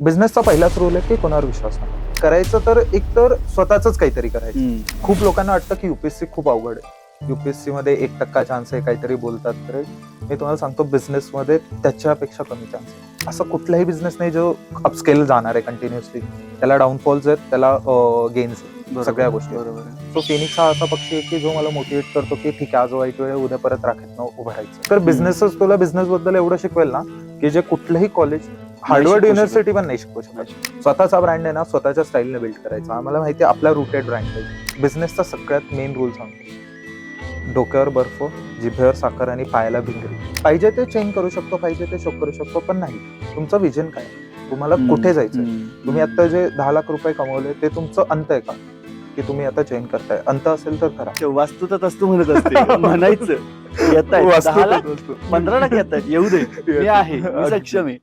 बिझनेसचा पहिलाच रूल आहे की कोणावर विश्वास नाही करायचं तर एक तर स्वतःच काहीतरी करायचं. खूप लोकांना वाटतं की युपीएससी खूप अवघड आहे. युपीएससी मध्ये एक टक्का चान्स आहे काहीतरी बोलतात तर. मी तुम्हाला सांगतो बिझनेस मध्ये त्याच्यापेक्षा कमी चान्स आहे. असं कुठलाही बिझनेस नाही जो अपस्केल जाणार आहे कंटिन्युअसली त्याला डाऊनफॉल्स आहेत त्याला गेन्स सगळ्या गोष्टी बरोबर. तो फेनिक्स हा असा पक्षी आहे की जो मला मोटिवेट करतो की ठीक आहे आज वाईट वेळ उद्या परत राखेत उभं राहायचं. तर बिझनेसच तुला बिझनेस बद्दल एवढं शिकवेल ना की जे कुठलंही कॉलेज हार्डवर्ड युनिव्हर्सिटी पण नाही. शिकवू शकत. स्वतःचा ब्रँड आहे ना स्वतःच्या स्टाईलने बिल्ड करायचा. आम्हाला माहिती आहे आपला रुटेड ब्रँड आहे. बिझनेसचा सगळ्यात मेन रूल सांगतो. डोक्यावर बर्फ जिभेवर साखर आणि पायाला भिंगरी. पाहिजे ते चेंज करू शकतो पाहिजे ते शो करू शकतो पण नाही. तुमचं विजन काय? तुम्हाला कुठे जायचं हम्म. तुम्ही आता जे दहा लाख रुपये कमवले ते तुमचं अंत आहे का? की तुम्ही आता चेंज करताय. अंत असेल तर करा. ते वास्तुतच असतो म्हणत असते म्हणायचं. येत वास्तू. पंधरा लाख येत आहेत येऊ दे. आहे. सक्षम आहे.